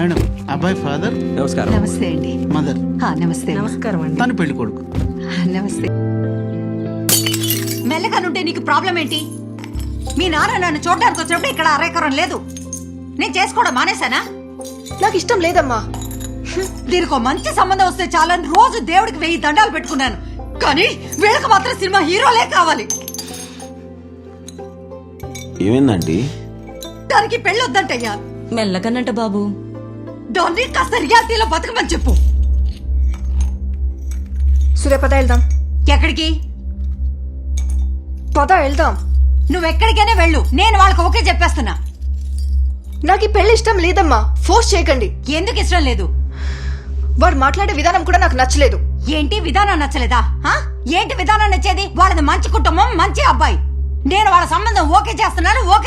Madam అబ్బాయి father? నమస్కారం. నమస్తే అండి. మదర్. నమస్తే. నమస్కారం అండి. తను పెళ్ళి కొడుకు. నమస్తే. మెల్లగానుంటే నీకు ప్రాబ్లం ఏంటి? మీ నాన్న నన్ను చూడడానికి వచ్చినప్పుడు ఇక్కడ అరేకరం లేదు. నేను చేసుకోవడం మానేశానా? నాకు ఇష్టం లేదమ్మా. దీనికి మంచి సంబంధం వస్తే చాలని రోజు దేవుడికి వెయ్యి దండాలు పెట్టుకున్నాను. కానీ వీళ్ళకి మాత్రం సినిమా హీరోలే కావాలి. ఏమైందండి? దానికి పెళ్ళి వద్దంటయ్యా మెల్లకనంట బాబు. దాన్ని కాస్త రియాలిటీలో బతకమని చెప్పు. సూర్య పద వెళ్దాం. ఎక్కడికి? పద వెళ్దాం. నువ్వు ఎక్కడికైనా వెళ్ళు. నేను వాళ్ళకి ఓకే చెప్పేస్తున్నా. నాకు ఈ పెళ్ళి ఇష్టం లేదమ్మా. ఫోర్స్ చేయకండి. ఎందుకు ఇష్టం లేదు? వాడు మాట్లాడే విధానం కూడా నాకు నచ్చలేదు. ఏంటి? విధానం నచ్చలేదా? ఏంటి విధానం నచ్చేది? వాళ్ళది మంచి కుటుంబం మంచి అబ్బాయి. నేను వాళ్ళ సంబంధం ఓకే చేస్తున్నాను ఓకే